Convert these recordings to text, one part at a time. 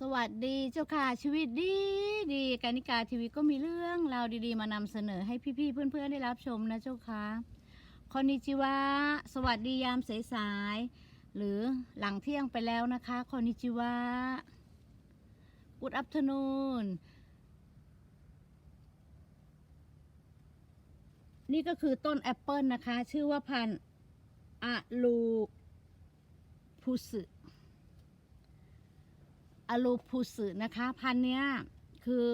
สวัสดีเจ้าค่ะชีวิตดีดีกานิกาทีวีก็มีเรื่องราวดีๆ มานำเสนอให้พี่ๆเพื่อนๆได้รับชมนะเจ้าค่ะคอนนิจิวะสวัสดียามสายๆหรือหลังเที่ยงไปแล้วนะคะคอนนิจิวะกุดอั t เ r นูนนี่ก็คือต้นแอปเปิลนะคะ ชื่อว่าพันธุ์อะลูพุสึ อลูพุสึนะคะ พันเนี้ยคือ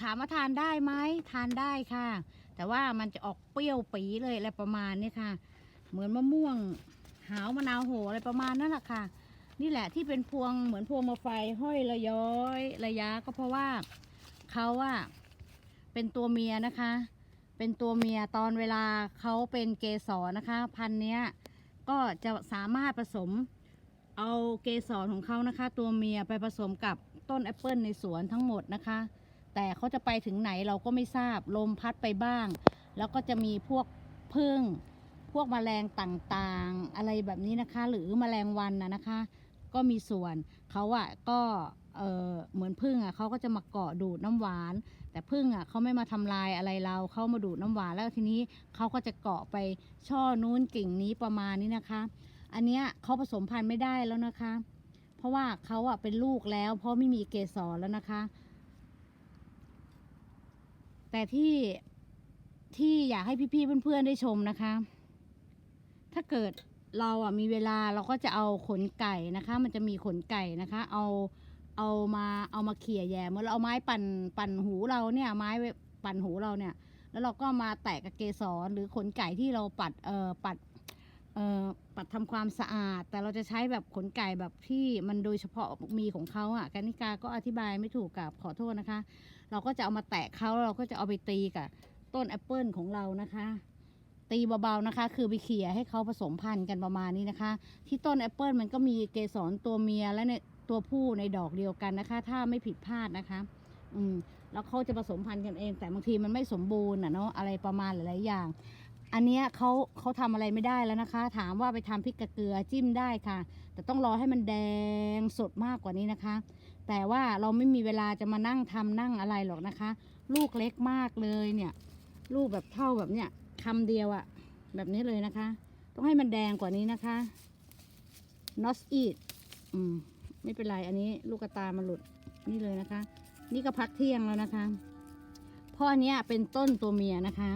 ถามว่าทานได้ไหมทานได้ค่ะ แต่ว่ามันจะออกเปรี้ยวปีเลยอะไรประมาณนี้ค่ะ เหมือนมะม่วงหาวมะนาวโหอะไรประมาณนั่นแหละค่ะ นี่แหละที่เป็นพวงเหมือนพวงมาไฟห้อยระย้อยระยะก็เพราะว่าเขาอะเป็นตัวเมียนะคะ เป็นตัวเมียตอนเวลาเขาเป็นเกสรนะคะ พันเนี้ยก็จะสามารถผสม เอาเกสรของเขานะคะ ตัวเมียไปผสมกับต้นแอปเปิลในสวนทั้งหมดนะคะ แต่เขาจะไปถึงไหนเราก็ไม่ทราบลมพัดไปบ้าง แล้วก็จะมีพวกพึ่งพวกแมลงต่างๆ อะไรแบบนี้นะคะ หรือแมลงวันนะนะคะ ก็มีส่วนเขาอะก็เออเหมือนพึ่งอะเขาก็จะมาเกาะดูดน้ำหวาน แต่พึ่งอะเขาไม่มาทำลายอะไรเราเขามาดูดน้ำหวานแล้วทีนี้เขาก็จะเกาะไปช่อนู้นกิ่งนี้ประมาณนี้นะคะ อันเนี้ยเขาผสมพันธุ์ไม่ได้แล้วนะคะ เพราะว่าเขาอะเป็นลูกแล้ว เพราะไม่มีเกสรแล้วนะคะ แต่ที่ที่อยากให้พี่ๆเพื่อนๆได้ชมนะคะ ถ้าเกิดเราอะมีเวลาเราก็จะเอาขนไก่นะคะ มันจะมีขนไก่นะคะ เอาเอามาเอามาเขี่ยแย่เมื่อนเราเอาไม้ปั่นปั่นหูเราเนี่ยไม้ปั่นหูเราเนี่ย แล้วเราก็มาแตะกับเกสรหรือขนไก่ที่เราปัดเอ่อปัด ปัดทำความสะอาด แต่เราจะใช้แบบขนไก่แบบที่มันโดยเฉพาะมีของเขาอะกานิกาก็อธิบายไม่ถูกกับขอโทษนะคะ เราก็จะเอามาแตะเขาแล้วเราก็จะเอาไปตีกับต้นแอปเปิลของเรานะคะ ตีเบาๆนะคะ คือไปเขี่ยให้เขาผสมพันธุ์กันประมาณนี้นะคะ ที่ต้นแอปเปิลมันก็มีเกสรตัวเมียและในตัวผู้ในดอกเดียวกันนะคะ ถ้าไม่ผิดพลาดนะคะ อืมแล้วเขาจะผสมพันธุ์กันเอง แต่บางทีมันไม่สมบูรณ์อะเนาะอะไรประมาณหลายๆอย่าง อันเนี้ยเขาเขาทำอะไรไม่ได้แล้วนะคะ ถามว่าไปทำพริกกะเกลือจิ้มได้ค่ะ แต่ต้องรอให้มันแดงสดมากกว่านี้นะคะ แต่ว่าเราไม่มีเวลาจะมานั่งทำนั่งอะไรหรอกนะคะ ลูกเล็กมากเลยเนี่ย ลูกแบบเท่าแบบเนี้ยคำเดียวอะแบบนี้เลยนะคะ ต้องให้มันแดงกว่านี้นะคะ not eat อืมไม่เป็นไรอันนี้ลูกกระตามันหลุดนี่เลยนะคะ นี่ก็พักเที่ยงแล้วนะคะพราะอันเนี้ยเป็นต้นตัวเมียนะคะ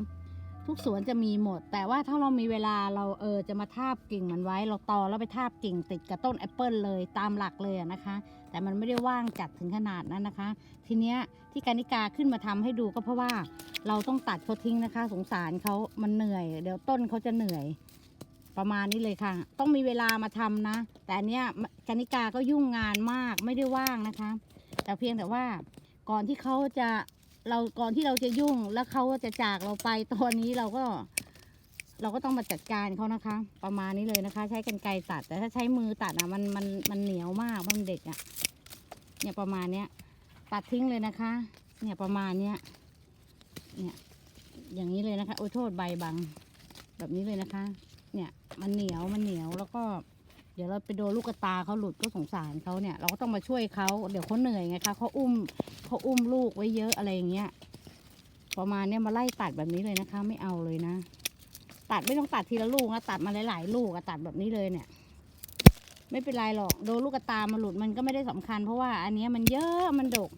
ทุกสวนจะมีหมด แต่ว่าถ้าเรามีเวลาเราเออจะมาทาบกิ่งมันไว้ เราตอแล้วไปทาบกิ่งติดกับต้นแอปเปิลเลยตามหลักเลยนะคะ แต่มันไม่ได้ว่างจัดถึงขนาดนั้นนะคะ ทีเนี้ยที่กานิกาขึ้นมาทำให้ดูก็เพราะว่าเราต้องตัดเขาทิ้งนะคะ สงสารเขามันเหนื่อย เดี๋ยวต้นเขาจะเหนื่อย ประมาณนี้เลยค่ะ ต้องมีเวลามาทำนะ แต่เนี้ยกานิกาก็ยุ่งงานมากไม่ได้ว่างนะคะ แต่เพียงแต่ว่าก่อนที่เขาจะ เราก่อนที่เราจะยุ่งแล้วเขาจะจากเราไปตอนนี้เราก็ เราก็ต้องมาจัดการเขานะคะ ประมาณนี้เลยนะคะ ใช้กรรไกรตัด แต่ถ้าใช้มือตัดอะมันมันมันเหนียวมากมันเด็กอะ เนี่ยประมาณเนี้ยตัดทิ้งเลยนะคะ เนี่ยประมาณเนี้ยเนี่ย อย่างนี้เลยนะคะ โอ้โทษใบบัง แบบนี้เลยนะคะ เนี่ย มันเหนียวมันเหนียวแล้วก็ ดี๋ยวเราไปโดนลูกกระตาเขาหลุดก็สงสารเขาเนี่ย เราก็ต้องมาช่วยเขาเดี๋ยวเขาเหนื่อยไงคะเขาอุ้มเขาอุ้มลูกไว้เยอะอะไรอย่างเงี้ยประมาณเนี้ยมาไล่ตัดแบบนี้เลยนะคะ ไม่เอาเลยนะ ตัดไม่ต้องตัดทีละลูกนะตัดมาหลายๆลูกอะตัดแบบนี้เลยเนี่ย ไม่เป็นไรหรอกโดนลูกกระตามาหลุดมันก็ไม่ได้สำคัญ เพราะว่าอันเนี้ยมันเยอะมันดก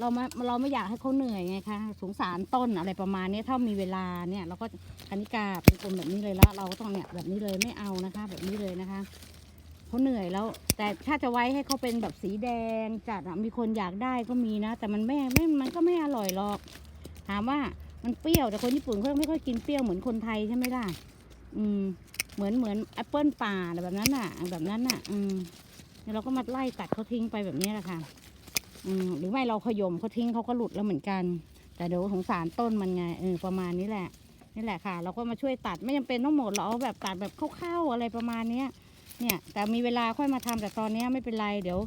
เรามาเราไม่อยากให้เขาเหนื่อยไงคะสงสารต้นอะไรประมาณนี้ถ้ามีเวลาเนี่ย เราก็คณิกาเป็นคนแบบนี้เลยแล้ว เราก็ต้องเนี่ยแบบนี้เลยไม่เอานะคะ แบบนี้เลยนะคะ เขาเหนื่อยแล้ว แต่ถ้าจะไว้ให้เขาเป็นแบบสีแดงจัดอะมีคนอยากได้ก็มีนะ แต่มันไม่ไม่มันก็ไม่อร่อยหรอก ถามว่ามันเปรี้ยวแต่คนญี่ปุ่นเขาไม่ค่อยกินเปรี้ยวเหมือนคนไทยใช่ไหมล่ะอืม เหมือนเหมือนแอปเปิลป่าอะไรแบบนั้นน่ะแบบนั้นน่ะอืมแล้วเราก็มาไล่ตัดเขาทิ้งไปแบบนี้แหละค่ะ อืมหรือไม่เราขยมเขาทิ้งเขาก็หลุดแล้วเหมือนกัน แต่เดี๋ยวสงสารต้นมันไงเออประมาณนี้แหละนี่แหละค่ะ เราก็มาช่วยตัดไม่จำเป็นต้องหมดเราเอาแบบตัดแบบคร่าวๆอะไรประมาณเนี้ย เนี่ย แต่มีเวลาค่อยมาทำแต่ตอนนี้ไม่เป็นไรเดี๋ยว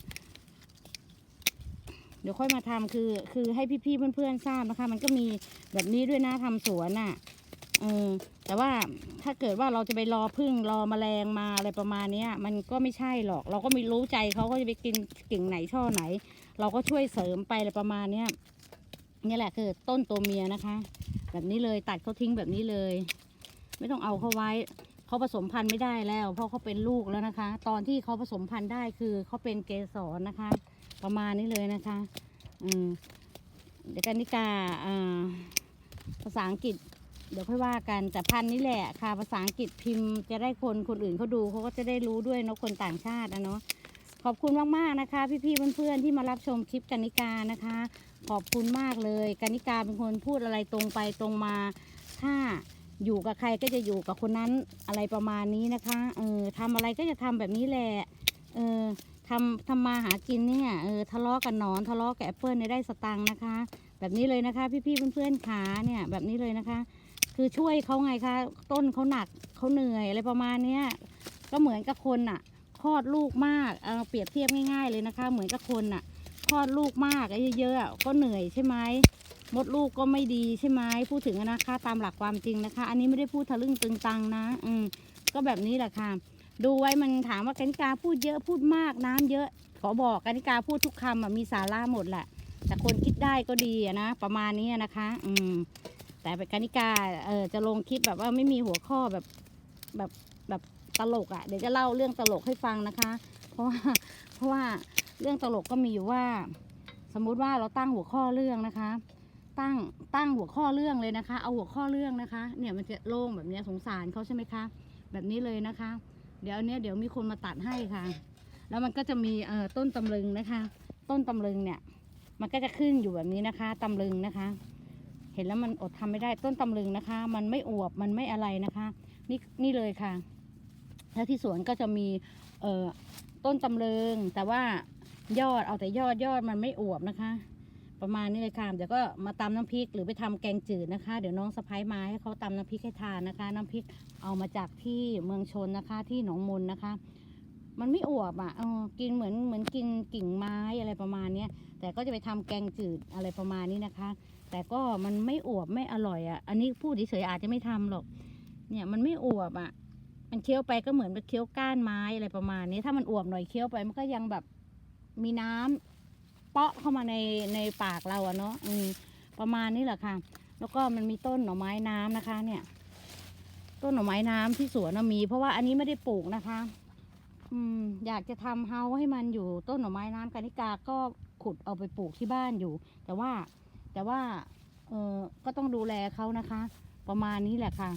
เดี๋ยวค่อยมาทำคือ คือให้พี่ๆเพื่อนๆทราบนะคะ มันก็มีแบบนี้ด้วยนะทำสวนน่ะเออแต่ว่าถ้าเกิดว่าเราจะไปรอพึ่งรอแมลงมาอะไรประมาณเนี้ยมันก็ไม่ใช่หรอก เราก็ไม่รู้ใจเขาก็จะไปกินกิ่งไหนช่อไหน เราก็ช่วยเสริมไปอะไรประมาณเนี้ยนี่แหละคือต้นตัวเมียนะคะ แบบนี้เลยตัดเขาทิ้งแบบนี้เลย ไม่ต้องเอาเขาไว้ เขาผสมพันธุ์ไม่ได้แล้ว เพราะเขาเป็นลูกแล้วนะคะ ตอนที่เขาผสมพันธุ์ได้คือเขาเป็นเกสรนะคะ ประมาณนี้เลยนะคะอืมเดี๋ยวกันนิกาภาษาอังกฤษ เดี๋ยวค่อยว่ากันแต่พันธุ์นี่แหละค่ะภาษาอังกฤษพิมพ์จะได้คนคนอื่นเขาดูเขาก็จะได้รู้ด้วยเนาะคนต่างชาตินะเนาะขอบคุณมากๆนะคะ พี่ๆเพื่อนๆที่มารับชมคลิปกันนิกานะคะ ขอบคุณมากเลยกานิกาเป็นคนพูดอะไรตรงไปตรงมาถ้า อยู่กับใครก็จะอยู่กับคนนั้นอะไรประมาณนี้นะคะเออทำอะไรก็จะทำแบบนี้แหละเออทำทำมาหากินเนี่ยเออทะเลาะกับหนอนทะเลาะกับแอปเปิลเนี่ยได้สตังค์นะคะ แบบนี้เลยนะคะ พี่ๆเพื่อนๆขาเนี่ยแบบนี้เลยนะคะ คือช่วยเขาไงคะต้นเขาหนักเขาเหนื่อยอะไรประมาณเนี้ยก็เหมือนกับคนอะคลอดลูกมากเอาเปรียบเทียบง่ายๆเลยนะคะ เหมือนกับคนอะคลอดลูกมากเยอะๆก็เหนื่อยใช่ไหม มดลูกก็ไม่ดีใช่ไหมพูดถึงนะคะตามหลักความจริงนะคะ อันนี้ไม่ได้พูดทะลึ่งตึงตังนะ อืมก็แบบนี้แหละค่ะ ดูไว้มันถามว่ากานิกาพูดเยอะพูดมากน้ำเยอะ ขอบอกกานิกาพูดทุกคำอะมีสาระหมดแหละ แต่คนคิดได้ก็ดีนะประมาณนี้นะคะ อืม แต่กานิกาเออจะลงคลิปแบบว่าไม่มีหัวข้อแบบแบบแบบตลกอะ่ะเดี๋ยวจะเล่าเรื่องตลกให้ฟังนะคะ เพราะว่าเพราะว่าเรื่องตลกก็มีอยู่ว่า สมมุติว่าเราตั้งหัวข้อเรื่องนะคะ ตั้งตั้งหัวข้อเรื่องเลยนะคะ เอาหัวข้อเรื่องนะคะ เนี่ยมันจะโล่งแบบนี้สงสารเขาใช่ไหมคะ แบบนี้เลยนะคะ เดี๋ยวเนี้ยเดี๋ยวมีคนมาตัดให้ค่ะ แล้วมันก็จะมีเอ่อต้นตำลึงนะคะ ต้นตำลึงเนี่ย มันก็จะขึ้นอยู่แบบนี้นะคะตำลึงนะคะ เห็นแล้วมันอดทำไม่ได้ต้นตำลึงนะคะ มันไม่อวบมันไม่อะไรนะคะ นี่นี่เลยค่ะ แล้วที่สวนก็จะมีเอ่อต้นตำลึงแต่ว่ายอดเอาแต่ยอดยอดมันไม่อวบนะคะ ประมาณนี้เลยค่ะ เดี๋ยวก็มาตำน้ำพริกหรือไปทำแกงจืดนะคะ เดี๋ยวน้องสะพ้ายมาให้เขาตำน้ำพริกให้ทานนะคะ น้ำพริกเอามาจากที่เมืองชนนะคะ ที่หนองมนนะคะ มันไม่อวบอะเออกินเหมือนเหมือนกินกิ่งไม้อะไรประมาณเนี้ยแต่ก็จะไปทำแกงจืดอะไรประมาณนี้นะคะ แต่ก็มันไม่อวบไม่อร่อยอะ อันนี้พูดเฉยๆอาจจะไม่ทำหรอก เนี่ยมันไม่อวบอะ มันเคี้ยวไปก็เหมือนกับเคี้ยวก้านไม้อะไรประมาณนี้ ถ้ามันอวบหน่อยเคี้ยวไปมันก็ยังแบบมีน้ำ เปาะเข้ามาในในปากเราอะเนาะอืมประมาณนี้แหละค่ะ แล้วก็มันมีต้นหน่อไม้น้ำนะคะ เนี่ย ต้นหน่อไม้น้ำที่สวนมี เพราะว่าอันนี้ไม่ได้ปลูกนะคะ อืม อยากจะทำเฮาให้มันอยู่ต้นหน่อไม้น้ำกานิกาก็ขุดเอาไปปลูกที่บ้านอยู่ แต่ว่าแต่ว่า เออก็ต้องดูแลเขานะคะ ประมาณนี้แหละค่ะ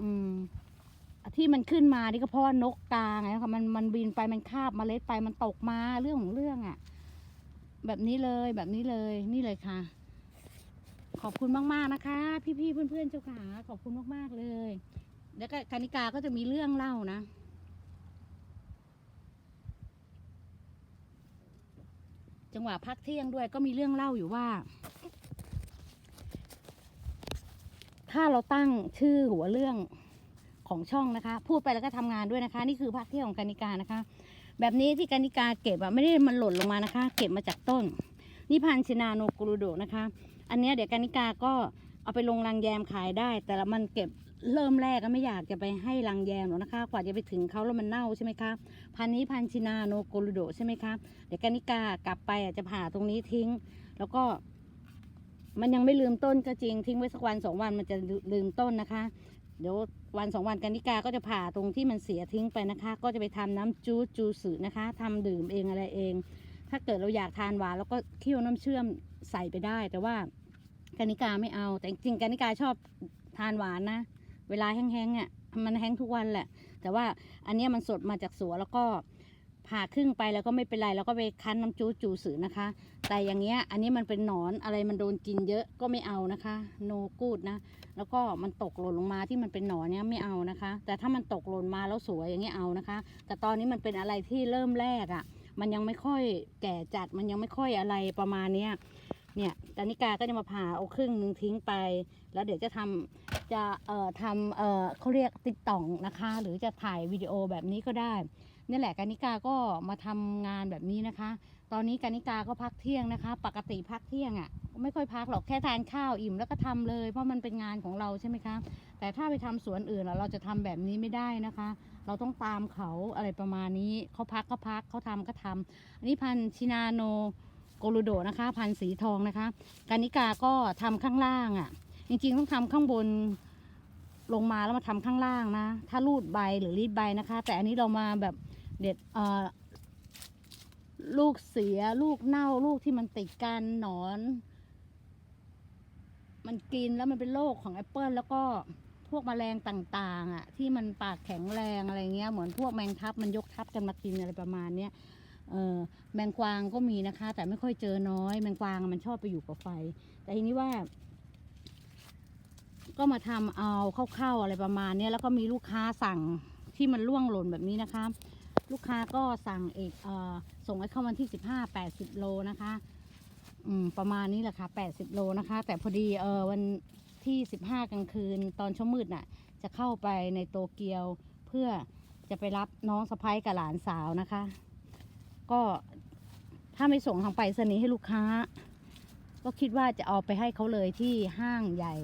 อืมที่มันขึ้นมานี่ก็เพราะว่านกกาไงค่ะมันมันบินไปมันคาบเมล็ดไปมันตกมาเรื่องของเรื่องอะ่ะ แบบนี้เลยแบบนี้เลยนี่เลยค่ะ ขอบคุณมากๆนะคะ พี่ๆเพื่อนๆเจ้าขาขอบคุณมากๆเลย แล้วก็คานิกาก็จะมีเรื่องเล่านะจังหวะพักเที่ยงด้วยก็มีเรื่องเล่าอยู่ว่า ถ้าเราตั้งชื่อหัวเรื่องของช่องนะคะ พูดไปแล้วก็ทำงานด้วยนะคะ นี่คือพักเที่ยงของกานิกานะคะ แบบนี้ที่กานิกาเก็บอะไม่ได้มันหล่นลงมานะคะ เก็บมาจากต้น นี่พันชินาโนกุรุโดนะคะ อันเนี้ยเดี๋ยวกานิกาก็เอาไปลงรังแยมขายได้ แต่ละมันเก็บเริ่มแรกก็ไม่อยากจะไปให้รังแยมหรอกนะคะ กว่าจะไปถึงเขาแล้วมันเน่าใช่ไหมคะพันนี้พันชินาโนกุรุโดใช่ไหมคะเดี๋ยวกานิกากลับไปอะจะผ่าตรงนี้ทิ้ง แล้วก็ มันยังไม่ลืมต้นก็จริงทิ้งไว้สักวันสองวันมันจะลืมต้นนะคะ เดี๋ยว วันสองวันกันนิกาก็จะผ่าตรงที่มันเสียทิ้งไปนะคะ ก็จะไปทำน้ำจูจูสืนะคะทำดื่มเองอะไรเอง ถ้าเกิดเราอยากทานหวานแล้วก็เคี่ยวน้ำเชื่อมใส่ไปได้ แต่ว่ากันิกาไม่เอา แต่จริงกันิกาชอบทานหวานนะ เวลาแห้งๆเนี่ยมันแห้งทุกวันแหละ แต่ว่าอันนี้มันสดมาจากสวนแล้วก็ ผ่าครึ่งไปแล้วก็ไม่เป็นไรแล้วก็ไปคั้นน้ำจูจูสือนะคะ แต่อย่างเงี้ยอันนี้มันเป็นหนอนอะไรมันโดนกินเยอะก็ไม่เอานะคะ โนกูดนะ แล้วก็มันตกหล่นลงมาที่มันเป็นหนอนเนี้ยไม่เอานะคะ แต่ถ้ามันตกหล่นมาแล้วสวยอย่างเงี้ยเอานะคะ แต่ตอนนี้มันเป็นอะไรที่เริ่มแรกอะ่ะ มันยังไม่ค่อยแก่จัดมันยังไม่ค่อยอะไรประมาณเนี้ยเนี่ยตานิกาก็จะมาผ่าเอาครึ่งหนึงทิ้งไป แล้วเดี๋ยวจะทำจะเอ่อทำเอ่อเขาเรียกติ๊กต่องนะคะ หรือจะถ่ายวิดีโอแบบนี้ก็ได้ นี่แหละกานิกาก็มาทำงานแบบนี้นะคะ ตอนนี้กานิกาก็พักเที่ยงนะคะ ปกติพักเที่ยงอะ่ะไม่ค่อยพักหรอกแค่ทานข้าวอิ่มแล้วก็ทำเลย เพราะมันเป็นงานของเราใช่ไหมคะแต่ถ้าไปทำสวนอื่นเราจะทำแบบนี้ไม่ได้นะคะ เราต้องตามเขาอะไรประมาณนี้เขาพักก็พักเขาทำก็ทำอันนี้พันชินาโนโกลูโดนะคะ พันสีทองนะคะกานิกาก็ทำข้างล่างอะ่ะ จริงๆต้องทำข้างบนลงมาแล้วมาทำข้างล่างนะ ถ้ารูดใบหรือรีดใบนะคะ แต่อันนี้เรามาแบบ เด็ดเอ่อลูกเสียลูกเน่าลูกที่มันติดกันหนอน มันกินแล้วมันเป็นโรคของแอปเปิลแล้วก็พวกแมลงต่างๆ อะ ที่มันปากแข็งแรงอะไรเงี้ยเหมือนพวกแมงทับมันยกทับกันมากินอะไรประมาณเนี้ยเออแมงกวางก็มีนะคะ แต่ไม่ค่อยเจอน้อย แมงกวางมันชอบไปอยู่กับไฟ แต่ทีนี้ว่า ก็มาทำเอาเข้าๆอะไรประมาณเนี้ยแล้วก็มีลูกค้าสั่งที่มันล่วงหล่นแบบนี้นะคะ ลูกค้าก็สั่งเอกเออส่งให้เข้าวันที่สิบห้าแปดสิบโลนะคะอืมประมาณนี้แหละค่ะแปดสิบโลนะคะ แต่พอดีเออวันที่สิบห้ากลางคืนตอนเช้ามืดน่ะ จะเข้าไปในโตเกียวเพื่อจะไปรับน้องสะพ้ยกับหลานสาวนะคะ ก็ถ้าไม่ส่งทางไปรษณีย์ให้ลูกค้า ก็คิดว่าจะเอาไปให้เขาเลยที่ห้างใหญ่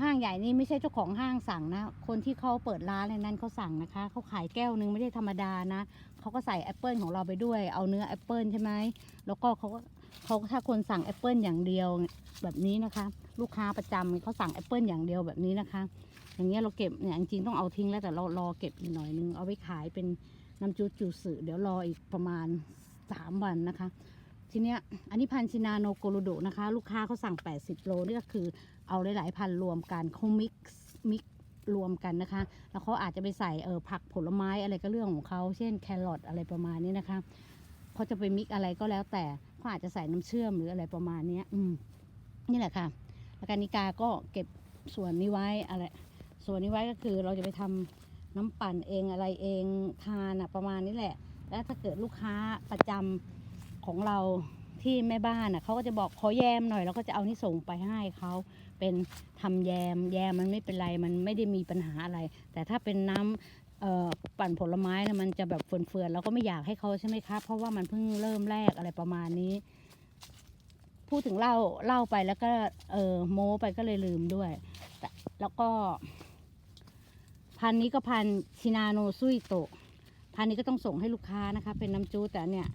ห้างใหญ่นี่ไม่ใช่เจ้าของห้างสั่งนะ คนที่เขาเปิดร้านในนั้นเขาสั่งนะคะ เขาขายแก้วนึงไม่ได้ธรรมดานะ เขาก็ใส่แอปเปิลของเราไปด้วย เอาเนื้อแอปเปิลใช่ไหม แล้วก็เขาก็เขาถ้าคนสั่งแอปเปิลอย่างเดียวแบบนี้นะคะ ลูกค้าประจำเขาสั่งแอปเปิลอย่างเดียวแบบนี้นะคะ อย่างเงี้ยเราเก็บเนี่ยจริงๆต้องเอาทิ้งแล้วแต่เรารอเก็บอีกหน่อยนึง เอาไว้ขายเป็นน้ำจูจูสึเดี๋ยวรออีกประมาณสามวันนะคะ ทีเนี้ยอันนี้พันชินาโนโกโรโดนะคะ ลูกค้าเขาสั่ง 80 โลนี่ก็คือเอาหลาย ๆ พันรวมกันเขามิกซ์มิกรวมกันนะคะ แล้วเขาอาจจะไปใส่เออผักผลไม้อะไรก็เรื่องของเขาเช่นแครอทอะไรประมาณนี้นะคะเขาจะไปมิกอะไรก็แล้วแต่เขาอาจจะใส่น้ำเชื่อมหรืออะไรประมาณเนี้ยอืมนี่แหละค่ะ แล้วการนิกาก็เก็บส่วนนี้ไว้อะไร ส่วนนี้ไว้ก็คือเราจะไปทำน้ำปั่นเองอะไรเองทานอะประมาณนี้แหละ แล้วถ้าเกิดลูกค้าประจำ ของเราที่แม่บ้านอะเขาก็จะบอกขอแยมหน่อยเราก็จะเอานี่ส่งไปให้เขาเป็นทำแยมแยมมันไม่เป็นไรมันไม่ได้มีปัญหาอะไร แต่ถ้าเป็นน้ำเอ่อปั่นผลไม้นะมันจะแบบเฟื่อนๆเราก็ไม่อยากให้เขาใช่ไหมคะเพราะว่ามันเพิ่งเริ่มแรกอะไรประมาณนี้ พูดถึงเล่าเล่าไปแล้วก็เออโม้ไปก็เลยลืมด้วยแต่แล้วก็ พันนี้ก็พันชินาโนซุยโตพันนี้ก็ต้องส่งให้ลูกค้านะคะ เป็นน้ำจูแต่เนี่ย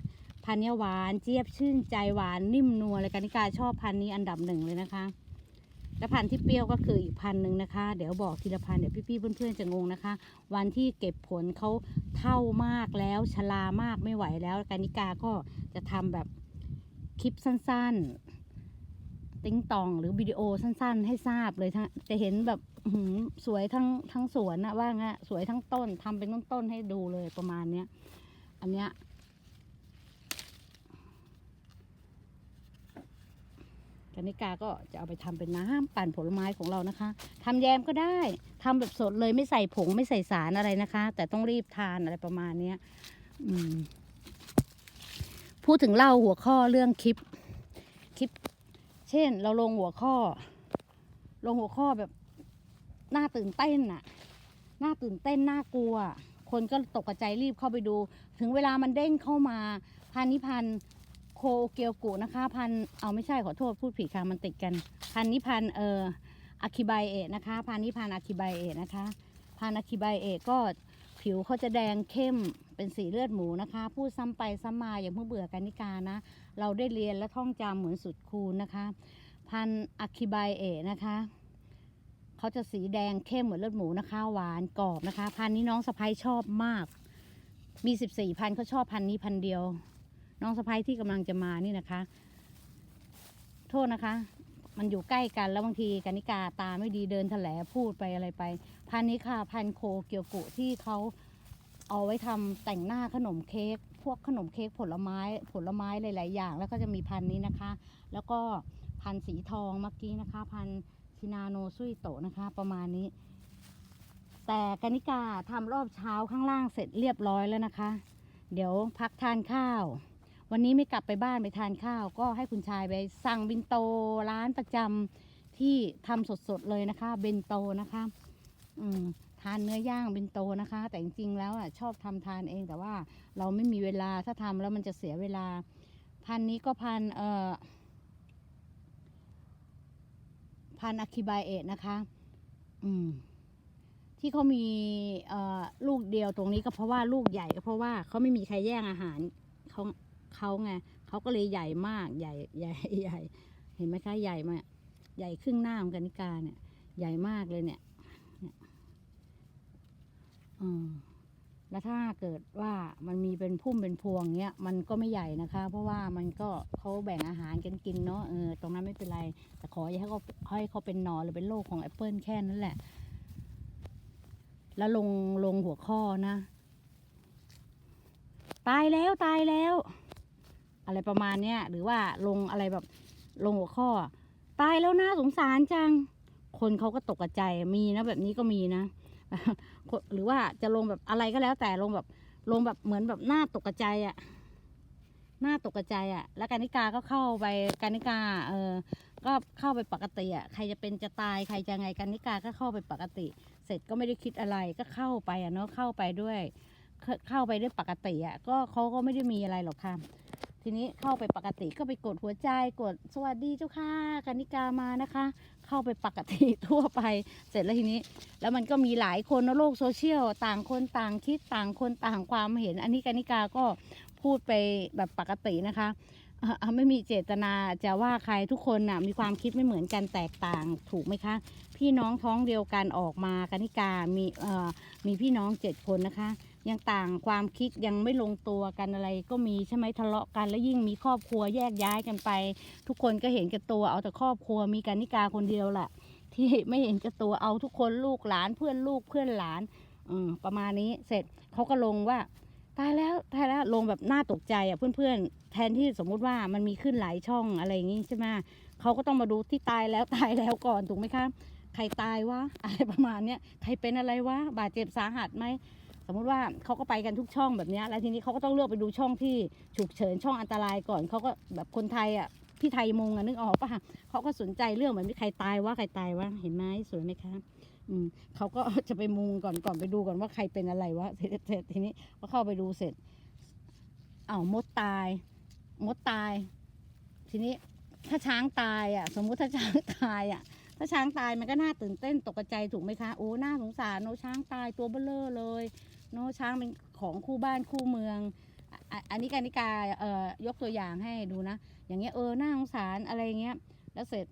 พันธุ์นี้หวานเจี๊ยบชื่นใจหวานนิ่มนัวเลยกานิกาชอบพันธุ์นี้อันดับหนึ่งเลยนะคะ และพันธุ์ที่เปรี้ยวก็คืออีกพันธุ์หนึ่งนะคะ เดี๋ยวบอกทีละพันธุ์เดี๋ยวพี่ๆเพื่อนๆจะงงนะคะ วันที่เก็บผลเขาเท่ามากแล้วชรามากไม่ไหวแล้วกานิกาก็จะทำแบบคลิปสั้นๆ ติ้งตองหรือวิดีโอสั้นๆ ให้ทราบเลยทั้งจะเห็นแบบหือสวยทั้งทั้งสวนนะว่างั้นสวยทั้งต้นทำเป็นต้นๆให้ดูเลยประมาณเนี้ย อันเนี้ย กนิกาก็จะเอาไปทำเป็นน้ำปั่นผลไม้ของเรานะคะทำแยมก็ได้ทำแบบสดเลยไม่ใส่ผงไม่ใส่สารอะไรนะคะ แต่ต้องรีบทานอะไรประมาณเนี้ยอืมพูดถึงเล่าหัวข้อเรื่องคลิปคลิป เช่น เราลงหัวข้อ ลงหัวข้อแบบน่าตื่นเต้นน่ะน่าตื่นเต้นน่ากลัว คนก็ตกใจรีบเข้าไปดู ถึงเวลามันเด้งเข้ามาพันนิพันธ์ โคเกียวกุนะคะ พันเอาไม่ใช่ขอโทษพูดผิดค่ะมันติดกัน พันนิพันเอออะคิไบเอะนะคะ พันนิพันอะคิไบเอะนะคะ พันอะคิไบเอะก็ผิวเขาจะแดงเข้มเป็นสีเลือดหมูนะคะ พูดซ้ำไปซ้ำมาอย่างเพิ่งเบื่อกันนิกานะ เราได้เรียนและท่องจำเหมือนสุดคูณนะคะ พันอะคิไบเอะนะคะเขาจะสีแดงเข้มเหมือนเลือดหมูนะคะ หวานกรอบนะคะ พันนี้น้องสะพ้ยชอบมาก มีสิบสี่พันเขาชอบพันนี้พันเดียว น้องสะพ้ยที่กำลังจะมานี่นะคะ โทษนะคะ มันอยู่ใกล้กันแล้วบางทีกานิกาตาไม่ดีเดินแถลพูดไปอะไรไป พันนี้ค่ะ พันโคเกียวกุที่เขาเอาไว้ทำแต่งหน้าขนมเค้กพวกขนมเค้กผลไม้ผลไม้หลาย ๆ อย่าง แล้วก็จะมีพันนี้นะคะ แล้วก็พันสีทองเมื่อกี้นะคะ พันชินาโนซุยโตนะคะ ประมาณนี้ แต่กานิกาทำรอบเช้าข้างล่างเสร็จเรียบร้อยแล้วนะคะ เดี๋ยวพักทานข้าว วันนี้ไม่กลับไปบ้านไปทานข้าว ก็ให้คุณชายไปสั่งบินโตร้านประจำที่ทำสดๆเลยนะคะเบนโตนะคะ อืมทานเนื้อย่างเป็นโตนะคะ แต่จริงๆแล้วอะชอบทำทานเองแต่ว่าเราไม่มีเวลาถ้าทำแล้วมันจะเสียเวลา พันนี้ก็พันเอ่อพันอะคิบายเอะนะคะ อืม ที่เขามีเอ่อลูกเดียวตรงนี้ก็เพราะว่าลูกใหญ่ก็เพราะว่าเขาไม่มีใครแย่งอาหารเขา เขาไงเขาก็เลยใหญ่มากใหญ่ใหญ่ใหญ่ เห็นไหมคะใหญ่มากใหญ่ครึ่งหน้าของกานิกาเนี่ย ใหญ่มากเลยเนี่ยอืมแล้วถ้าเกิดว่ามันมีเป็นพุ่มเป็นพวงเนี้ยมันก็ไม่ใหญ่นะคะ เพราะว่ามันก็เขาแบ่งอาหารกันกินเนาะเออตรงนั้นไม่เป็นไรแต่ขออย่าให้เขาให้เขาเป็นหนอนหรือเป็นโรคของแอปเปิลแค่นั้นแหละ แล้วลงลงหัวข้อนะ ตายแล้วตายแล้ว อะไรประมาณเนี้ยหรือว่าลงอะไรแบบลงหัวข้อ ตายแล้วน่าสงสารจัง คนเขาก็ตกใจมีนะแบบนี้ก็มีนะ หรือว่าจะลงแบบอะไรก็แล้วแต่ลงแบบลงแบบเหมือนแบบหน้าตกใจอะ่ะหน้าตกใจอะ่ะ แล้วกานิกาก็เข้าไปกานิกาเออก็เข้าไปปกติอะ่ะใครจะเป็นจะตายใครจะไงกานิกาก็เข้าไปปกติ เสร็จก็ไม่ได้คิดอะไรก็เข้าไปอะเนาะเข้าไปด้วย เข้าเข้าไปด้วยปกติอะก็เขาก็ไม่ได้มีอะไรหรอกค่ะ ทีนี้เข้าไปปกติก็ไปกดหัวใจกดสวัสดีเจ้าค่ะกานิกามานะคะ เข้าไปปกติทั่วไปเสร็จแล้วทีนี้ แล้วมันก็มีหลายคนในโลกโซเชียลต่างคนต่างคิดต่างคนต่างความเห็น อันนี้กานิกาก็พูดไปแบบปกตินะคะไม่มีเจตนาจะว่าใครทุกคนน่ะมีความคิดไม่เหมือนกันแตกต่างถูกไหมคะ พี่น้องท้องเดียวกันออกมากนิกามีมีพี่น้องเจ็ดคนนะคะ ยังต่างความคิดยังไม่ลงตัวกันอะไร ก็มีใช่ไหมทะเลาะกัน แล้วยิ่งมีครอบครัวแยกย้ายกันไป ทุกคนก็เห็นแก่ตัวเอาแต่ครอบครัวมีกานิกาคนเดียวแหละที่ไม่เห็นแก่ตัวเอาทุกคนลูกหลานเพื่อนลูกเพื่อนหลานอประมาณนี้เสร็จเขาก็ลงว่าตายแล้วตายแล้วลงแบบน่าตกใจอะเพื่อนๆ แทนที่สมมุติว่ามันมีขึ้นหลายช่องอะไรอย่างงี้ใช่ไหมเขาก็ต้องมาดูที่ตายแล้วตายแล้วก่อนถูกไหมคะใครตายวะอะไรประมาณเนี้ยใครเป็นอะไรวะบาดเจ็บสาหัสไหม สมมุติว่าเขาก็ไปกันทุกช่องแบบนี้แล้วทีนี้เขาก็ต้องเลือกไปดูช่องที่ฉุกเฉินช่องอันตรายก่อนเขาก็แบบคนไทยอะพี่ไทยมงอะนึกออกปะเขาก็สนใจเรื่องเหมือนมีใครตายวะใครตายวะเห็นไหมสวยไหมคะอืมเขาก็จะไปมุงก่อนก่อนไปดูก่อนว่าใครเป็นอะไรวะเสร็จทีนี้ก็เข้าไปดูเสร็จเอ้ามดตาย มดตาย ทีนี้ถ้าช้างตายอะ สมมุติถ้าช้างตายอะถ้าช้างตายมันก็น่าตื่นเต้นตกใจถูกไหมคะโอ้น่าสงสารโนช้างตายตัวเบ้อเร่อเลย โนช้างเป็นของคู่บ้านคู่เมืองออันนี้การนิกาเอ่อยกตัวอย่างให้ดูนะ อย่างเงี้ยเออน่าสงสารอะไรเงี้ยแล้วเสร็จ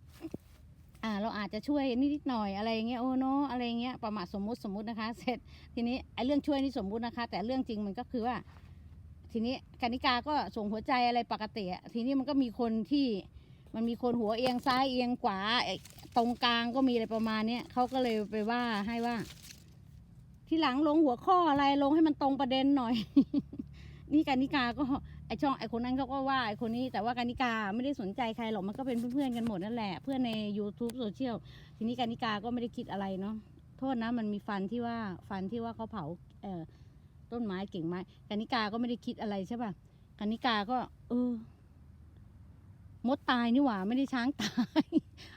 อ่าเราอาจจะช่วยนิดหน่อยอะไรเงี้ยโอ้เนาะอะไรเงี้ยประมาทสมมุติสมมุตินะคะ เสร็จทีนี้ไอ้เรื่องช่วยนี่สมมุตินะคะ แต่เรื่องจริงมันก็คือว่า ทีนี้กานิกาก็ส่งหัวใจอะไรปกติทีนี้มันก็มีคนที่มันมีคนหัวเอียงซ้ายเอียงขวาตรงกลางก็มีอะไรประมาณเนี้ยเขาก็เลยไปว่าให้ว่า ที่หลังลงหัวข้ออะไรลงให้มันตรงประเด็นหน่อย นี่กานิกาก็ไอช่องไอคนนั้นเขาก็ว่าไอคนนี้แต่ว่ากานิกาไม่ได้สนใจใครหรอกมันก็เป็นเพื่อนๆกันหมดนั่นแหละ เพื่อนใน YouTube โซเชียลทีนี้กานิกาก็ไม่ได้คิดอะไรเนาะโทษนะมันมีฟันที่ว่าฟันที่ว่าเขาเผาเอ่อต้นไม้เก่งไม้กานิกาก็ไม่ได้คิดอะไรใช่ป่ะกานิกาก็เออมดตายนี่หว่าไม่ได้ช้างตาย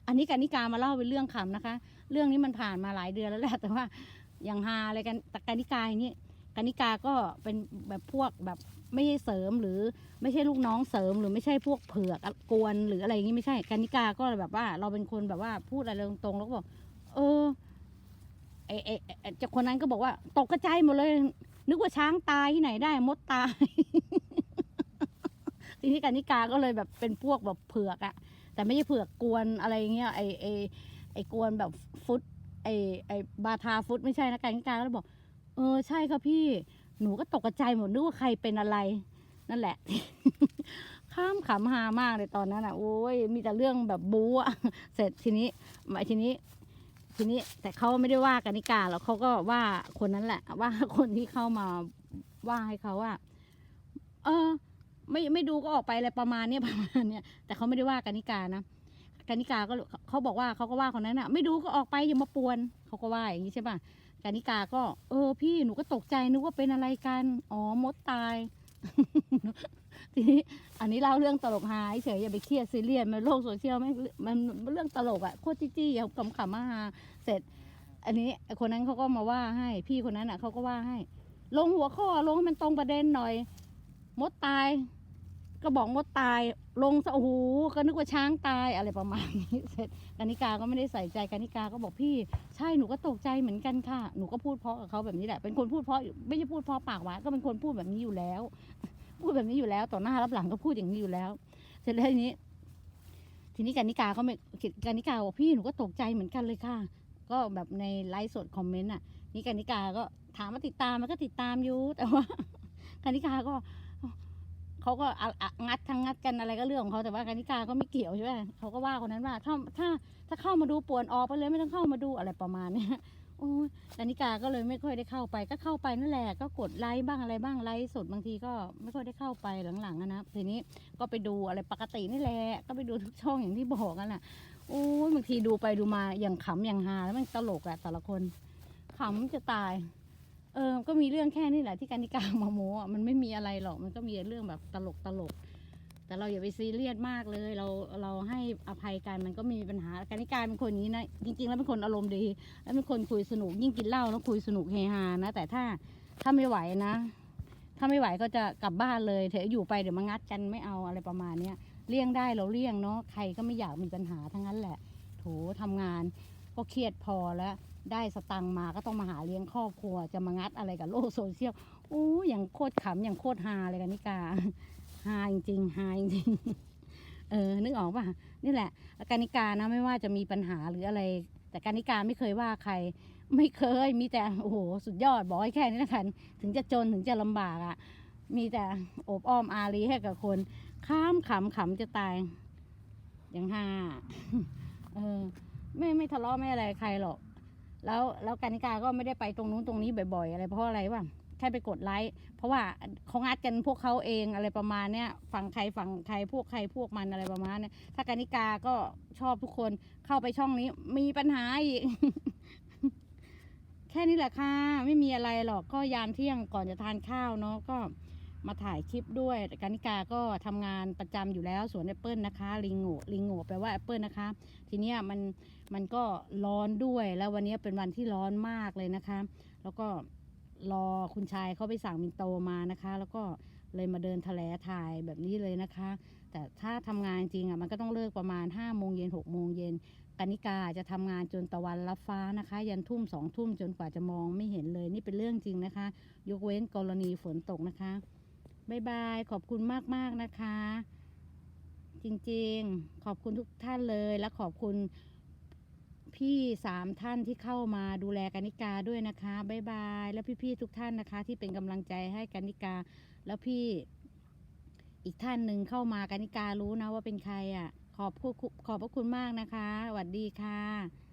อันนี้กานิกามาเล่าเป็นเรื่องขำนะคะ เรื่องนี้มันผ่านมาหลายเดือนแล้วแหละแต่ว่า อย่างฮาอะไรกันแต่กานิกาอย่างนี้กานิกาก็เป็นแบบพวกแบบไม่ใช่เสริมหรือไม่ใช่ลูกน้องเสริม หรือไม่ใช่พวกเผือกกวนหรืออะไรอย่างนี้ไม่ใช่กานิกาก็แบบว่า เราเป็นคนแบบว่าพูดอะไรตรงๆแล้วก็บอกเออไอไอไอ้เจ้าคนนั้นก็บอกว่า ตกกระจายหมดเลย นึกว่าช้างตายที่ไหนได้มดตายทีนี้กานิกาก็เลยแบบเป็นพวกแบบเผือกอะแต่ไม่ใช่เผือกกวนอะไรเงี้ยไอไอไอกวนแบบฟุต ไอไอบาทาฟุตไม่ใช่นะกานิกาก็เลยบอก เออใช่ค่ะพี่หนูก็ตกใจหมดนึกว่าใครเป็นอะไร นั่นแหละ ข้ามขำฮามากเลยตอนนั้นอะโอ้ยมีแต่เรื่องแบบบู๊อะเสร็จทีนี้มาทีนี้ ทีนี้แต่เขาไม่ได้ว่ากานิกาหรอกเขาก็ว่าคนนั้นแหละ ว่าคนที่เข้ามาว่าให้เขาว่า เออ ไม่ไม่ดูก็ออกไปอะไรประมาณเนี้ยประมาณเนี้ยแต่เขาไม่ได้ว่ากานิกานะ กานิกาก็เขาบอกว่าเขาก็ว่าคนนั้นอะ ไม่ดูก็ออกไปอย่ามาปวนเขาก็ว่าอย่างนี้ใช่ป่ะกานิกาก็ เออ พี่หนูก็ตกใจนึกว่าเป็นอะไรกันอ๋อมดตาย ทีนี้อันนี้เล่าเรื่องตลกหายเฉยอย่าไปเครียดซีเรียสมันโลกโซเชียลแม่งมันมันเรื่องตลกอะโคตรจี้จี้ๆขำขำๆมาฮาเสร็จ อันนี้คนนั้นเขาก็มาว่าให้พี่คนนั้นอะเขาก็ว่าให้ ลงหัวข้อลงให้มันตรงประเด็นหน่อย มดตาย ก็บอกมดตายลงซะโอ้โหก็นึกว่าช้างตายอะไรประมาณนี้เสร็จกานิกาก็ไม่ได้ใส่ใจกานิกาก็บอกพี่ใช่หนูก็ตกใจเหมือนกันค่ะหนูก็พูดเพราะกับเขาแบบนี้แหละเป็นคนพูดเพราะอยู่ไม่ใช่พูดเพราะปากหวานก็เป็นคนพูดแบบนี้อยู่แล้ว พูดแบบนี้อยู่แล้วต่อหน้ารับหลังก็พูดอย่างนี้อยู่แล้ว เสร็จแล้วทีนี้ ทีนี้กานิกาก็ไม่กานิกาบอกพี่หนูก็ตกใจเหมือนกันเลยค่ะ ก็แบบในไลฟ์สดคอมเมนต์อะนี่กานิกาก็ถามมาติดตามมันก็ติดตามอยู่แต่ว่ากานิกาก็ เขาก็งัดทั้งงัดกันอะไรก็เรื่องของเขาแต่ว่ากานิกาก็ไม่เกี่ยวใช่ไหมเขาก็ว่าคนนั้นว่าถ้าถ้าถ้าเข้ามาดูป่วนออกไปเลยไม่ต้องเข้ามาดูอะไรประมาณเนี้ยโอ้ยกานิกาก็เลยไม่ค่อยได้เข้าไป ก็เข้าไปนั่นแหละ ก็กดไลค์บ้างอะไรบ้างไลฟ์สดบางทีก็ไม่ค่อยได้เข้าไปหลังๆนะทีนี้ก็ไปดูอะไรปกตินี่แหละ ก็ไปดูทุกช่องอย่างที่บอกกันแหละโอ้ยบางทีดูไปดูมาอย่างขำอย่างฮาแล้วมันตลกอะแต่ละคนขำจะตาย เออ ก็มีเรื่องแค่นี้แหละที่กานิกามาโมอะมันไม่มีอะไรหรอก มันก็มีเรื่องแบบตลกตลก แต่เราอย่าไปซีเรียสมากเลย เราเราให้อภัยกันมันก็ไมมีปัญหากานิกาเป็นคนนี้นะจริง ๆ แล้วเป็นคนอารมณ์ดี แล้วเป็นคนคุยสนุก ยิ่งกินเหล้าแล้วคุยสนุกเฮฮานะ แต่ถ้าถ้าไม่ไหวนะ ถ้าไม่ไหวก็จะกลับบ้านเลยเถอะอยู่ไปเดี๋ยวมางัดกันไม่เอาอะไรประมาณเนี้ยเลี่ยงได้เราเลี่ยงเนาะใครก็ไม่อยากมีปัญหาทั้งนั้นแหละโถทำงานก็เครียดพอแล้ว ได้สตังค์มาก็ต้องมาหาเลี้ยงครอบครัว จะมางัดอะไรกับโลกโซเชียลโอ้ยอย่างโคตรขำอย่างโคตรฮาเลยกันนิกาฮาจริงๆฮาจริงๆเออนึกออกป่ะนี่แหละการนิกานะไม่ว่าจะมีปัญหาหรืออะไร แต่การนิกาไม่เคยว่าใคร ไม่เคยมีแต่โอ้โหสุดยอดบอกให้แค่นี้ละกันถึงจะจนถึงจะลำบากอะ่ะ มีแต่โอบอ้อมอารีให้กับคนข้ามขำขำจะตายอย่างฮาเออ ไม่ไม่ทะเลาะไม่อะไรใครหรอก แล้วแล้วกานิกาก็ไม่ได้ไปตรงนู้นตรงนี้บ่อยๆ อะไรเพราะอะไรวะแค่ไปกดไลค์เพราะว่าเขางัดกันพวกเขาเองอะไรประมาณเนี้ยฝั่งใครฝั่งใครพวกใครพวกมันอะไรประมาณเนี้ยถ้ากานิกาก็ชอบทุกคนเข้าไปช่องนี้มีปัญหาอีกแค่นี้แหละค่ะ ไม่มีอะไรหรอกก็ยามเที่ยงก่อนจะทานข้าวเนาะก็ มาถ่ายคลิปด้วยกานิกาก็ทำงานประจำอยู่แล้วสวนแอปเปิลนะคะ ลิงโง่ลิงโง่แปลว่าแอปเปิลนะคะ ทีเนี้ยมันมันก็ร้อนด้วยแล้ววันนี้เป็นวันที่ร้อนมากเลยนะคะ แล้วก็รอคุณชายเขาไปสั่งมินโตมานะคะ แล้วก็เลยมาเดินแถลถ่ายแบบนี้เลยนะคะ แต่ถ้าทำงานจริงอะมันก็ต้องเลิกประมาณ5้าโมงเย็นหกโมงเย็นกานิกาจะทำงานจนตะวันรับฟ้านะคะ ยันทุ่มสองทุ่มจนกว่าจะมองไม่เห็นเลยนี่เป็นเรื่องจริงนะคะ ยกเว้นกรณีฝนตกนะคะ บายบาย ขอบคุณมาก ๆ นะคะ จริงๆ ขอบคุณทุกท่านเลย และขอบคุณพี่สามท่านที่เข้ามาดูแลกานิกาด้วยนะคะบายบาย แล้วพี่ ๆ ทุกท่านนะคะ ที่เป็นกำลังใจให้กานิกา แล้วพี่อีกท่านหนึ่งเข้ามากานิการู้นะว่าเป็นใครอะ ขอบคุณขอบพระคุณมากนะคะสวัสดีค่ะ